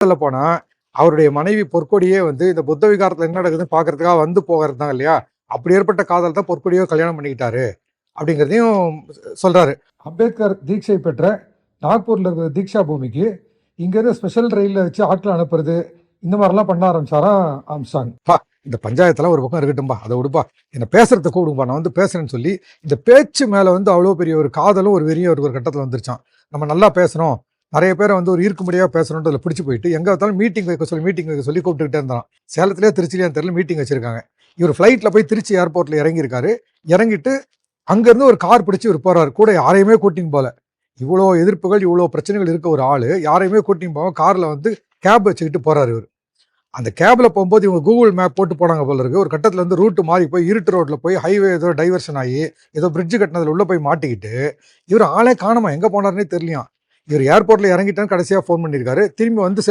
சொல்ல போனா அவருடைய மனைவி பொற்கொடியே வந்து இந்த புத்த விகாரத்துல என்ன நடக்குதுன்னு பாக்குறதுக்காக வந்து போகிறது தான் இல்லையா? அப்படி ஏற்பட்ட காதல் தான் பொற்கொடியோ கல்யாணம் பண்ணிக்கிட்டாரு அப்படிங்கிறதையும் சொல்றாரு. அம்பேத்கர் தீட்சை பெற்ற நாக்பூர்ல இருக்கிற தீக்ஷா பூமிக்கு இங்கேருந்து ஸ்பெஷல் ரயிலில் வச்சு ஆட்களை அனுப்புறது இந்த மாதிரிலாம் பண்ண ஆரம்பிச்சாராம் ஆம்ஸ்டாங். பா இந்த பஞ்சாயத்தெல்லாம் ஒரு பக்கம் இருக்கட்டும்பா அதை விடுப்பா. என்னை பேசுறதுக்கு கூடும்பா நான் வந்து பேசுறேன்னு சொல்லி இந்த பேச்சு மேலே வந்து அவ்வளோ பெரிய ஒரு காதலும் ஒரு வெறியும் ஒரு ஒரு கட்டத்தில் வந்துருச்சான். நம்ம நல்லா பேசுகிறோம் நிறைய பேர் வந்து ஒரு ஈர்க்கும்படியாக பேசணுன்றதுல பிடிச்சி போயிட்டு எங்கே பார்த்தாலும் மீட்டிங் வைக்க சொல்லி மீட்டிங் வைக்க சொல்லி கூப்பிட்டுக்கிட்டே இருந்தான் சேலத்திலே திருச்சிலேயே தெரியல மீட்டிங் வச்சிருக்காங்க. இவர் ஃப்ளைட்டில் போய் திருச்சி ஏர்போர்ட்டில் இறங்கியிருக்காரு. இறங்கிட்டு அங்கேருந்து ஒரு கார் பிடிச்சி இவர் போகிறார் கூட யாரையுமே கூட்டிங் போல இவ்வளோ எதிர்ப்புகள் இவ்வளோ பிரச்சனைகள் இருக்க ஒரு ஆள் யாரையுமே கூட்டிங் போக காரில் வந்து கேப் வச்சுக்கிட்டு போகிறார் இவர். அந்த கேபில் போகும்போது இவங்க கூகுள் மேப் போட்டு போனாங்க போல இருக்கு. ஒரு கட்டத்தில் வந்து ரூட்டு மாறி போய் இருட்டு ரோட்டில் போய் ஹைவே ஏதோ டைவர்ஷன் ஆகி ஏதோ பிரிட்ஜு கட்டினதில் உள்ளே போய் மாட்டிக்கிட்டு இவர் ஆளே காணாம? எங்கே போனார்னே தெரியலையாம். இவர் ஏர்போர்ட்டில் இறங்கிட்டான்னு கடைசியாக ஃபோன் பண்ணியிருக்காரு. திரும்பி வந்து சேர்ந்து